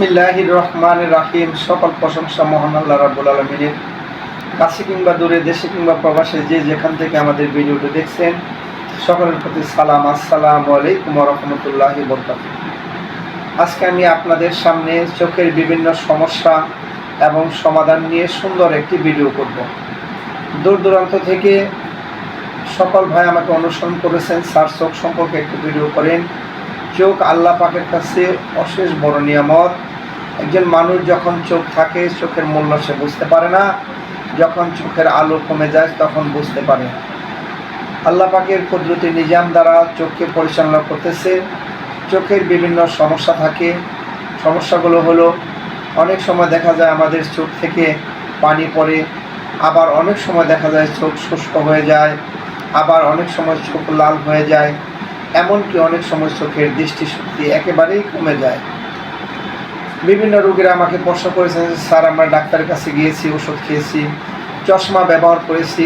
বিসমিল্লাহির রহমান রাহিম। সকল প্রশংসা মহান আল্লাহ রাবুল আলমিনের। কাছে কিংবা দূরে, দেশে কিংবা প্রবাসে যে যেখান থেকে আমাদের ভিডিওটি দেখছেন, সকলের প্রতি সালাম, আসসালাম আলাইকুম রহমতুল্লাহ বরকাত আজকে আমি আপনাদের সামনে চোখের বিভিন্ন সমস্যা এবং সমাধান নিয়ে সুন্দর একটি ভিডিও করব। দূর দূরান্ত থেকে সকল ভাই আমাকে অনুসরণ করেছেন, স্যার চোখ সম্পর্কে একটি ভিডিও করেন। চোখ আল্লাহ পাকের কাছে অশেষ বড় নিয়ামত। একজন মানুষ যখন চোখ থাকে, চোখের মূল্য সে বুঝতে পারে না। যখন চোখের আলো কমে যায়, তখন বুঝতে পারে। আল্লাহ পাকের কুদরতি নিজাম দ্বারা চোখকে পরিচালনা করতেছে। চোখের বিভিন্ন সমস্যা থাকে। সমস্যাগুলো হলো, অনেক সময় দেখা যায় আমাদের চোখ থেকে পানি পড়ে, আবার অনেক সময় দেখা যায় চোখ শুষ্ক হয়ে যায়, আবার অনেক সময় চোখ লাল হয়ে যায়। এমনকি অনেক সময় চোখের দৃষ্টিশক্তি একেবারেই কমে যায়। বিভিন্ন রোগীরা আমাকে প্রশ্ন করেছেন স্যার, আমরা ডাক্তারের কাছে গিয়েছি, ওষুধ খেয়েছি, চশমা ব্যবহার করেছি।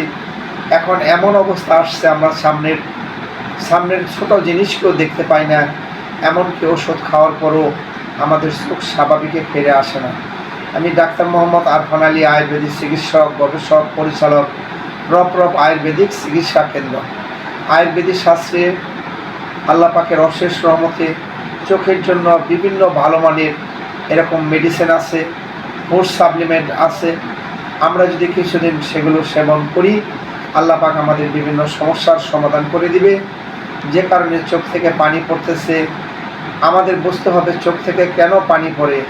এখন এমন অবস্থা আসছে, আমরা সামনের সামনের ছোট জিনিসকেও দেখতে পাই না। এমনকি ওষুধ খাওয়ার পরও আমাদের চোখ স্বাভাবিকে ফিরে আসে না। আমি ডাক্তার মোহাম্মদ আরফান আলী আয়ুর্বেদিক চিকিৎসক, গবেষক, পরিচালক রপ রপ আয়ুর্বেদিক চিকিৎসা কেন্দ্র। আয়ুর্বেদিক শাস্ত্রে আল্লাহ পাকের অশেষ রহমতে চোখের জন্য বিভিন্ন ভালো মানের এরকম মেডিসিন আছে ফুড সাপ্লিমেন্ট আছে। আমরা যদি কিছুদিন সেগুলো সেবন করি, আল্লাহ পাক আমাদের বিভিন্ন সমস্যার সমাধান করে দিবে। যে কারণে চোখ থেকে পানি পড়তেছে, আমাদের বুঝতে হবে চোখ থেকে কেন পানি পড়ে।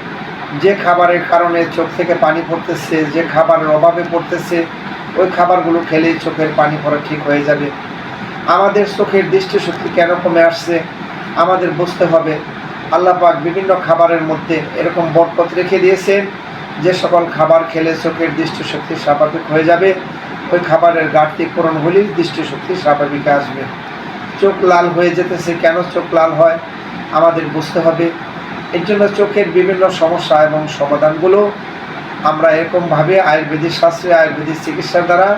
যে খাবারের কারণে চোখ থেকে পানি পড়তেছে, যে খাবারের অভাবে পড়তেছে, ওই খাবারগুলো খেলেই চোখের পানি পড়া ঠিক হয়ে যাবে। আমাদের চোখের দৃষ্টিশক্তি কেন কমে আসছে? আমাদের বুঝতে হবে আল্লাহ পাক বিভিন্ন খাবারের মধ্যে এরকম বরকত রেখে দিয়েছেন যে সকল খাবার খেলে চোখের দৃষ্টিশক্তি স্বাভাবিক হয়ে যাবে। ওই খাবারের ঘাটতি পূরণ হলেই দৃষ্টিশক্তি স্বাভাবিক আসবে। চোখ লাল হয়ে যেতেছে, কেন চোখ লাল হয়? আমাদের বুঝতে হবে। এর জন্য চোখের বিভিন্ন সমস্যা এবং সমাধানগুলো আমরা এরকমভাবে আয়ুর্বেদিক শাস্ত্রে, আয়ুর্বেদিক চিকিৎসার দ্বারা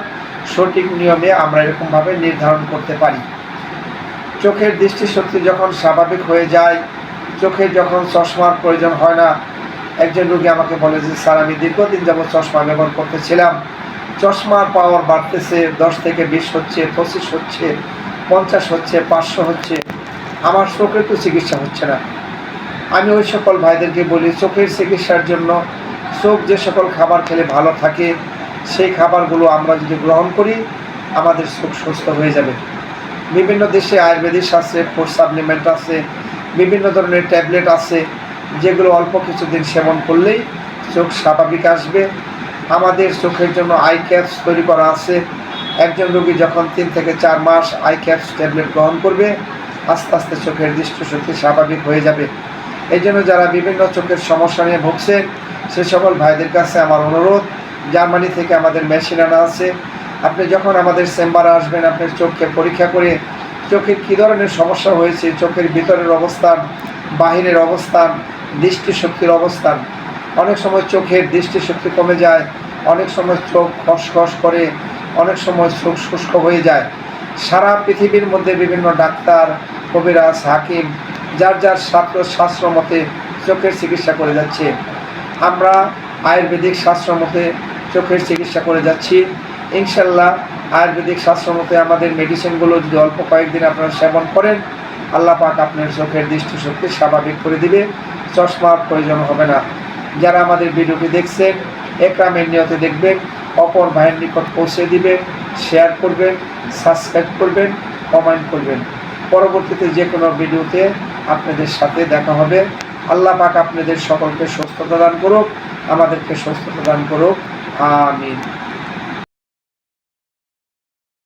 সঠিক নিয়মে আমরা এরকমভাবে নির্ধারণ করতে পারি। চোখের দৃষ্টিশক্তি যখন স্বাভাবিক হয়ে যায় চোখে যখন চশমার প্রয়োজন হয় না, একজন রোগী আমাকে বলে যে, স্যার, আমি দীর্ঘদিন যাবৎ চশমা ব্যবহার করতেছিলাম। চশমার পাওয়ার বাড়তেছে, দশ থেকে বিশ হচ্ছে, পঁচিশ হচ্ছে, পঞ্চাশ হচ্ছে, পাঁচশো হচ্ছে। আমার চোখের তো চিকিৎসা হচ্ছে না। আমি ওই সকল ভাইদেরকে বলি, চোখের চিকিৎসার জন্য চোখ যে সকল খাবার খেলে ভালো থাকে, সেই খাবারগুলো আমরা যদি গ্রহণ করি, আমাদের চোখ সুস্থ হয়ে যাবে। বিভিন্ন দেশে আয়ুর্বেদিক শাস্ত্রে ফুড সাপ্লিমেন্ট আছে বিভিন্ন ধরনের ট্যাবলেট আছে, যেগুলো অল্প কিছুদিন সেবন করলেই চোখ স্বাভাবিক আসবে। আমাদের চোখের জন্য আই ক্যাপস তৈরি করা আছে। একজন রোগী যখন তিন থেকে চার মাস আই ক্যাপস ট্যাবলেট গ্রহণ করবে, আস্তে আস্তে চোখের দৃষ্টিশক্তি স্বাভাবিক হয়ে যাবে। এই জন্য যারা বিভিন্ন চোখের সমস্যা নিয়ে ভুগছেন সে সকল ভাইদের কাছে আমার অনুরোধ, জার্মানি থেকে আমাদের মেশিন আনা আছে। আপনি যখন আমাদের চেম্বারে আসবেন, আপনার চোখকে পরীক্ষা করে চোখের কী ধরনের সমস্যা হয়েছে? চোখের ভিতরের অবস্থান, বাহিরের অবস্থান, দৃষ্টিশক্তির অবস্থান। অনেক সময় চোখের দৃষ্টিশক্তি কমে যায়, অনেক সময় চোখ খসখস করে, অনেক সময় চোখ শুষ্ক হয়ে যায়। সারা পৃথিবীর মধ্যে বিভিন্ন ডাক্তার, কবিরাজ, হাকিম, যার যার শাস্ত্র শাস্ত্র মতে চোখের চিকিৎসা করে যাচ্ছে। আমরা আয়ুর্বেদিক শাস্ত্র মতে চোখের চিকিৎসা করে যাচ্ছি। ইনশাল্লাহ আয়ুর্বেদিক শাস্ত্র মতে আমাদের মেডিসিনগুলো যদি অল্প কয়েকদিন আপনারা সেবন করেন, আল্লাহ পাক আপনার চোখের দৃষ্টিশক্তি স্বাভাবিক করে দিবে। চশমার প্রয়োজন হবে না। যারা আমাদের ভিডিওটি দেখছেন, একরামের নিয়তে দেখবেন, অপর ভাইয়ের নিকট পৌঁছে দিবেন শেয়ার করবেন সাবস্ক্রাইব করবেন কমেন্ট করবেন। পরবর্তীতে যে কোনো ভিডিওতে আপনাদের সাথে দেখা হবে। আল্লাহ পাক আপনাদের সকলকে সুস্থতা দান করুক, আমাদেরকে সুস্থতা দান করুক। আমিন।